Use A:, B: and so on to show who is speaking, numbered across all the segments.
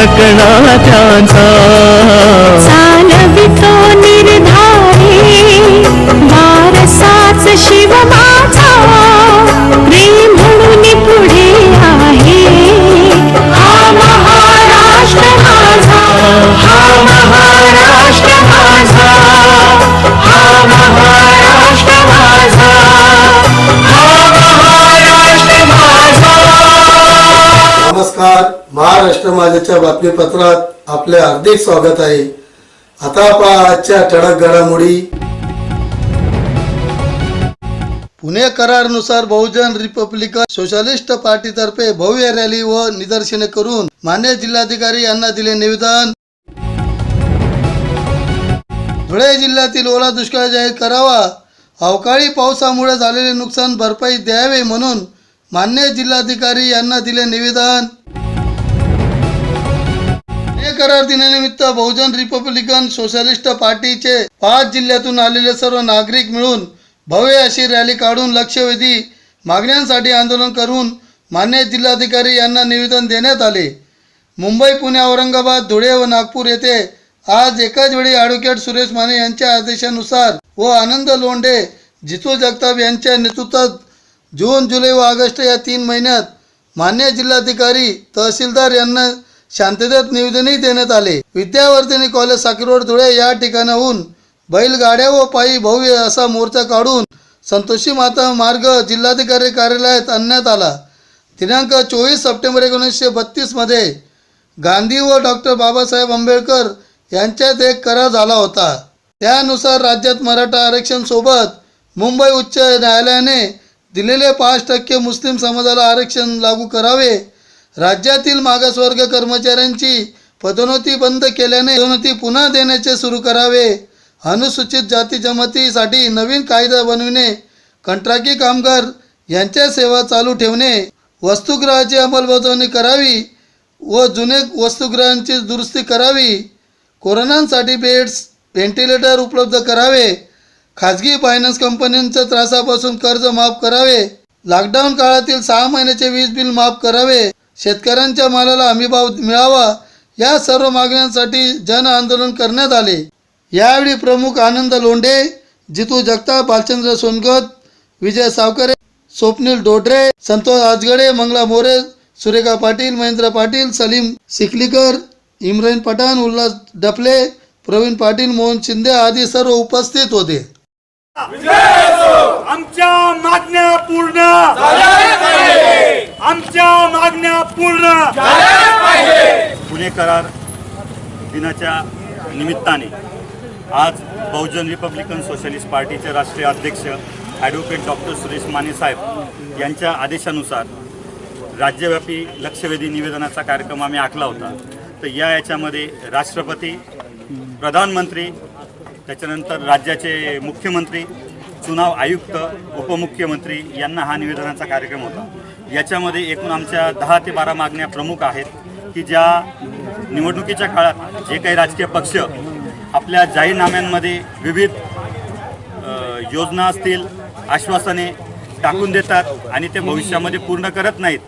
A: इतिहास कणा त्यांचा
B: चालवितो निर्धारी वारसाच शिव माझा. प्रेम म्हणून पुढे आहे. हा महाराष्ट्र माझा. हा महाराष्ट्र माझा. हा महाराष्ट्र माझा. हा महाराष्ट्र माझा.
C: नमस्कार. महाराष्ट्र माझ्याच्या बातमीपत्रात आपले हार्दिक स्वागत आहे. आता पहा आजच्या ठळक घडामोडी. पुणे करारनुसार बहुजन रिपब्लिकन सोशलिस्ट पार्टीतर्फे भव्य रॅली व निदर्शने करून मान्य जिल्हाधिकारी यांना दिले निवेदन. धुळे जिल्ह्यातील ओला दुष्काळ जाहीर करावा. अवकाळी पावसामुळे झालेले नुकसान भरपाई द्यावे म्हणून मान्य जिल्हाधिकारी यांना दिले निवेदन. हे करार दिनानिमित्त बहुजन रिपब्लिकन सोशलिस्ट पार्टीचे पाच जिल्ह्यातून आलेले सर्व नागरिक मिळून भव्य अशी रॅली काढून लक्षवेधी मागण्यांसाठी आंदोलन करून मान्य जिल्हाधिकारी यांना निवेदन देण्यात आले. मुंबई पुणे औरंगाबाद धुळे व नागपूर येथे आज एकाच वेळी ॲडव्होकेट सुरेश माने यांच्या आदेशानुसार व आनंद लोंढे जितू जगताप यांच्या नेतृत्वात जून जुलै व ऑगस्ट या तीन महिन्यात मान्य जिल्हाधिकारी तहसीलदार यांना शांततेत निवेदनही देण्यात आले. विद्यावर्धिनी कॉलेज साखरोड धुळे या ठिकाणाहून बैलगाड्या व पायी भव्य असा मोर्चा काढून संतोषी माता मार्ग जिल्हाधिकारी कार्यालयात आणण्यात आला. दिनांक चोवीस सप्टेंबर एकोणीसशे बत्तीसमध्ये गांधी व डॉक्टर बाबासाहेब आंबेडकर यांच्यात एक करार झाला होता. त्यानुसार राज्यात मराठा आरक्षण सोबत मुंबई उच्च न्यायालयाने दिलेले पाच टक्के मुस्लिम समाजाला आरक्षण लागू करावे राज्यातील मागासवर्ग कर्मचाऱ्यांची पदोन्नती बंद केल्याने पदोन्नती पुन्हा देण्याचे सुरू करावे. अनुसूचित जाती जमातीसाठी नवीन कायदा बनविणे कंत्राटी कामगार यांच्या सेवा चालू ठेवणे वस्तुग्रहाची अंमलबजावणी करावी व जुने वस्तुग्रहांची दुरुस्ती करावी. कोरोनांसाठी बेड्स व्हेंटिलेटर उपलब्ध करावे. खाजगी फायनान्स कंपन्यांच्या त्रासापासून कर्ज माफ करावे. लॉकडाऊन काळातील सहा महिन्याचे वीज बिल माफ करावे. शेतकऱ्यांच्या मालाला हमीभाव मिळावा या सर्व मागण्यांसाठी जन आंदोलन करण्यात आले. यावेळी प्रमुख आनंद लोंढे जितू जगताप भालचंद्र सोनगत विजय सावकरे स्वप्नील डोडरे संतोष आजगडे मंगला मोरे सुरेखा पाटील महेंद्र पाटील सलीम सिकलीकर इम्रान पठाण उल्हास डफले प्रवीण पाटील मोहन शिंदे आदी सर्व उपस्थित होते.
D: आमच्या मागण्या पूर्ण आमच्या मागण्या पूर्ण पुणे करार दिनाच्या निमित्ताने आज बहुजन रिपब्लिकन सोशलिस्ट पार्टीचे राष्ट्रीय अध्यक्ष ॲडव्होकेट डॉक्टर सुरेश माने साहेब यांच्या आदेशानुसार राज्यव्यापी लक्षवेधी निवेदनाचा कार्यक्रम आम्ही आखला होता. तर या याच्यामध्ये राष्ट्रपती प्रधानमंत्री त्याच्यानंतर राज्याचे मुख्यमंत्री चुनाव आयुक्त उपमुख्यमंत्री यांना हा निवेदनाचा कार्यक्रम होता. याच्यामध्ये एकूण आमच्या दहा ते बारा मागण्या प्रमुख आहेत की ज्या निवडणुकीच्या काळात जे काही राजकीय पक्ष आपल्या जाहीरनाम्यांमध्ये विविध योजना असतील आश्वासने टाकून देतात आणि ते भविष्यामध्ये पूर्ण करत नाहीत.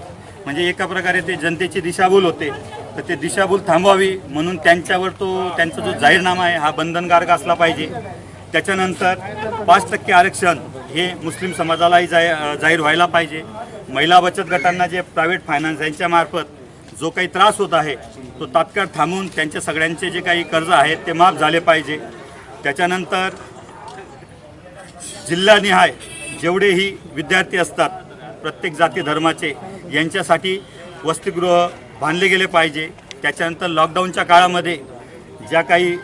D: म्हणजे एका प्रकारे ते जनतेची दिशाभूल होते. तर ते दिशाभूल थांबवावी म्हणून त्यांच्यावर तो त्यांचा जो जाहीरनामा आहे हा बंधनकारक असला पाहिजे. त्याच्यानंतर पाच टक्के आरक्षण हे मुस्लिम समाजालाही जा जाहीर व्हायला पाहिजे. महिला बचत गटांना जे प्रायव्हेट फायनान्स यांच्यामार्फत जो काही त्रास होत आहे तो तात्काळ थांबून त्यांचे सगळ्यांचे जे काही कर्ज आहेत ते माफ झाले पाहिजे. त्याच्यानंतर जिल्हानिहाय जेवढेही विद्यार्थी असतात प्रत्येक जाती धर्माचे यांच्यासाठी वसतिगृह बांधले गेले पाहिजे. त्याच्यानंतर लॉकडाऊनच्या काळामध्ये ज्या काही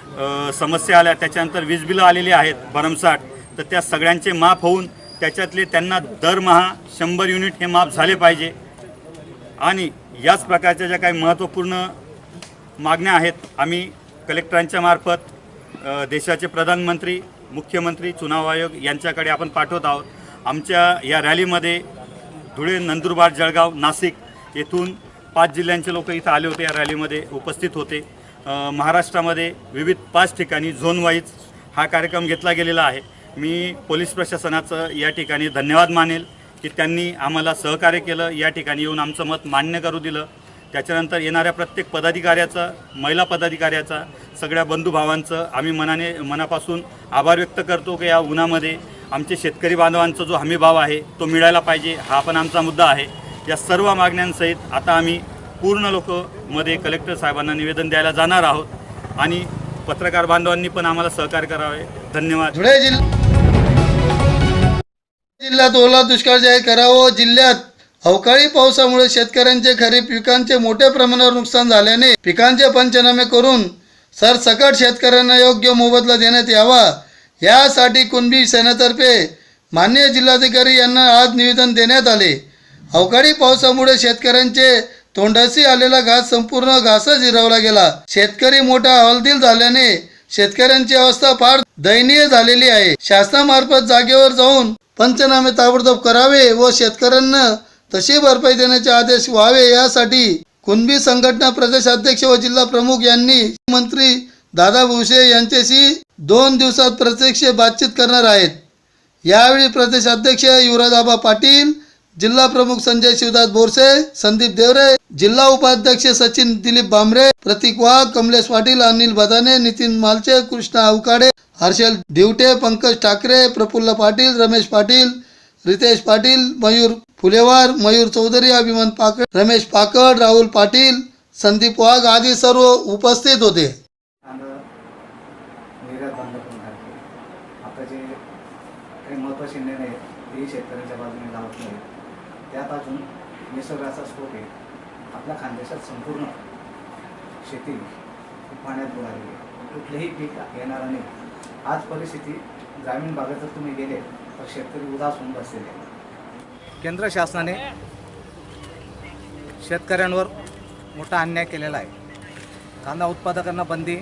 D: समस्या आल्या त्याच्यानंतर वीज बिलं आलेली आहेत भरमसाठ तर त्या सगळ्यांचे माफ होऊन त्याच्यातले त्यांना दरमहा शंभर युनिट हे माफ झाले पाहिजे. आणि याच प्रकारच्या ज्या काही महत्त्वपूर्ण मागण्या आहेत आम्ही कलेक्टरांच्या मार्फत देशाचे प्रधानमंत्री मुख्यमंत्री चुनाव आयोग यांच्याकडे आपण पाठवत आहोत. आमच्या या रॅलीमध्ये धुळे नंदुरबार जळगाव नाशिक येथून पाच जिल्ह्यांचे लोक इथं आले होते या रॅलीमध्ये उपस्थित होते. महाराष्ट्रामध्ये विविध पाच ठिकाणी झोन वाईज हा कार्यक्रम घेतला गेलेला आहे. मी पोलीस प्रशासनाचं या ठिकाणी धन्यवाद मानेल की त्यांनी आम्हाला सहकार्य केलं. या ठिकाणी येऊन आमचं मत मान्य करू दिलं. त्याच्यानंतर येणाऱ्या प्रत्येक पदाधिकाऱ्याचा महिला पदाधिकाऱ्याचा सगळ्या बंधुभावांचं आम्ही मनाने मनापासून आभार व्यक्त करतो की या उन्हामध्ये आमचे शेतकरी बांधवांचा जो हमीभाव आहे तो मिळायला पाहिजे हा पण आमचा मुद्दा आहे. या सर्व मागण्यांसहित आता आम्ही पूर्ण लोकमध्ये कलेक्टर साहेबांना निवेदन द्यायला जाणार आहोत. आणि पत्रकार बांधवांनी पण आम्हाला सहकार्य करावे. धन्यवाद.
C: धुळे जिल्हा जिल्ह्यात ओला दुष्काळ जाहीर करावं. जिल्ह्यात अवकाळी पावसामुळे शेतकऱ्यांचे खरीप पिकांचे मोठ्या प्रमाणावर नुकसान झाल्याने पिकांचे पंचनामे करून सरसकट शेतकऱ्यांना योग्य मोबदला देण्यात यावा. यासाठी कुणबी सेनेतर्फे मान्य जिल्हाधिकारी यांना आज निवेदन देण्यात आले. अवकाळी पावसामुळे शेतकऱ्यांचे तोंडाशी आलेला घास संपूर्ण घासच हिरवला गेला. शेतकरी मोठा हवालदिल झाल्याने शेतकऱ्यांची अवस्था फार दयनीय झालेली आहे. शासनामार्फत जागेवर जाऊन पंचनामे ताबडतोब करावे व शेतकऱ्यांना तशी भरपाई देण्याचे आदेश व्हावे यासाठी कुणबी संघटना प्रदेशाध्यक्ष व जिल्हा प्रमुख यांनी मंत्री दादा भुसे यांच्याशी दोन दिवसात प्रत्यक्ष बातचीत करणार आहेत. यावेळी प्रदेशाध्यक्ष युवराजआबा पाटील जिल्हा प्रमुख संजय शिवदास बोरसे संदीप देवरे जिल्हा उपाध्यक्ष सचिन दिलीप बांबरे प्रतीक वाघ कमलेश पाटील अनिल बदाने नितीन मालचे कृष्णा अवकाडे हर्षल दिवटे पंकज ठाकरे प्रफुल्ल पाटील रमेश पाटील रितेश पाटील मयूर फुलेवार मयूर चौधरी अभिमन पाकड रमेश पाकड राहुल पाटील संदीप वाघ आदी सर्व उपस्थित होते
E: कांदा निर्यात बंद करून टाकते आता जे काही महत्त्वाचे निर्णय आहेत तेही शेतकऱ्यांच्या बाजूने लावत नाही त्यात अजून निसर्गाचा स्फोट आहे आपल्या खानदेशात संपूर्ण शेती पाण्यात बुडालेली आहे. कुठलेही पीक येणार नाही. आज परिस्थिती ग्रामीण भागात जर तुम्ही गेले तर शेतकरी उदास होऊन बसलेले केंद्र शासनाने शेतकऱ्यांवर मोठा अन्याय केलेला आहे. कांदा उत्पादकांना बंदी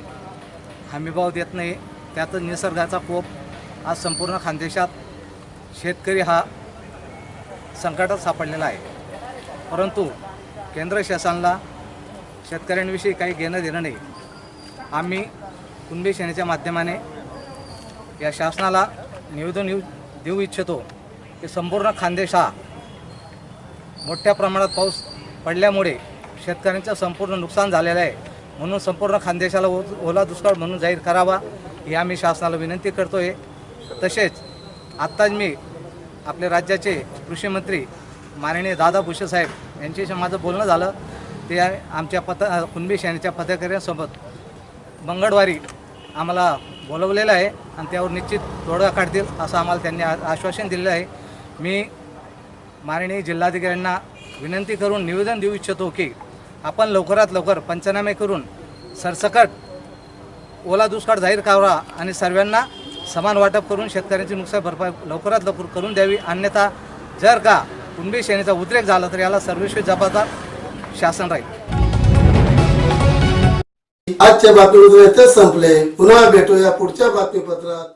E: हमीभाव देत नाही. त्यातच निसर्गाचा कोप. आज संपूर्ण खानदेशात शेतकरी हा संकटात सापडलेला आहे. परंतु केंद्र शासनाला शेतकऱ्यांविषयी काही घेणं देणं नाही. आम्ही कुणबी सेनेच्या माध्यमाने या शासनाला निवेदन येऊ देऊ इच्छितो की संपूर्ण खानदेश हा मोठ्या प्रमाणात पाऊस पडल्यामुळे शेतकऱ्यांचं संपूर्ण नुकसान झालेलं आहे. म्हणून संपूर्ण खानदेशाला ओ ओला दुष्काळ म्हणून जाहीर करावा ही आम्ही शासनाला विनंती करतो आहे तसेच आत्ताच मी आपल्या राज्याचे कृषीमंत्री माननीय दादा भुसे साहेब यांच्याशी माझं बोलणं झालं. ते आमच्या पत कुणबी यांच्या पदाधिकाऱ्यांसोबत मंगळवारी आम्हाला बोलवलेलं आहे आणि त्यावर निश्चित तोडगा काढतील असं आम्हाला त्यांनी आश्वासन दिलेलं आहे. मी माननीय जिल्हाधिकाऱ्यांना विनंती करून निवेदन देऊ इच्छितो की आपण लवकरात लवकर पंचनामे करून सरसकट ओला दुष्काळ जाहीर करावा आणि सर्वांना समान वाटप करून शेतकऱ्यांची नुकसान भरपाई लवकरात लवकर करून द्यावी. अन्यथा जर का कुणबी श्रेणीचा उद्रेक झाला तर याला सर्वस्वी जबाबदार शासन राहील.
C: आजच्या बातमीपत्र संपले. पुन्हा भेटूया पुढच्या बातमीपत्रात.